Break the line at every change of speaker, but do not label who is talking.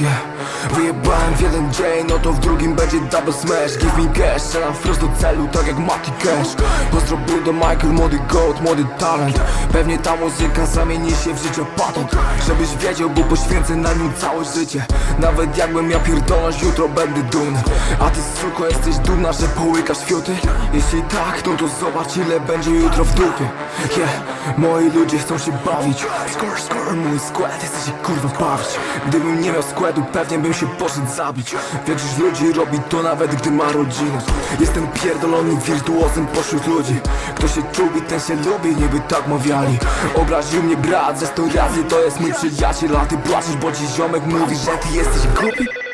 Yeah. Jeden dzień, no to w drugim będzie double smash. Give me cash, strzelam wprost do celu, tak jak Mati Cash. Pozdro do Michael, młody goat, młody talent. Pewnie ta muzyka zamieni się w życie patent. Żebyś wiedział, bo poświęcę na nim całe życie. Nawet jakbym miał pierdolność, jutro będę dumny. A ty suko, jesteś dumna, że połykasz fiuty? Jeśli tak, no to zobacz ile będzie jutro w dupie. Yeah, moi ludzie chcą się bawić. Skor, skor, mój skład, chce się kurwa bawić. Gdybym nie miał składu, pewnie bym się poszedł zabić. Większość ludzi robi to nawet gdy ma rodzinę. Jestem pierdolony wirtuozem pośród ludzi. Kto się czubi, ten się lubi, niby tak mawiali. Obraził mnie brat ze sto razy, to jest mój przyjaciel A ty płaczesz, bo ci ziomek mówi, że ty jesteś głupi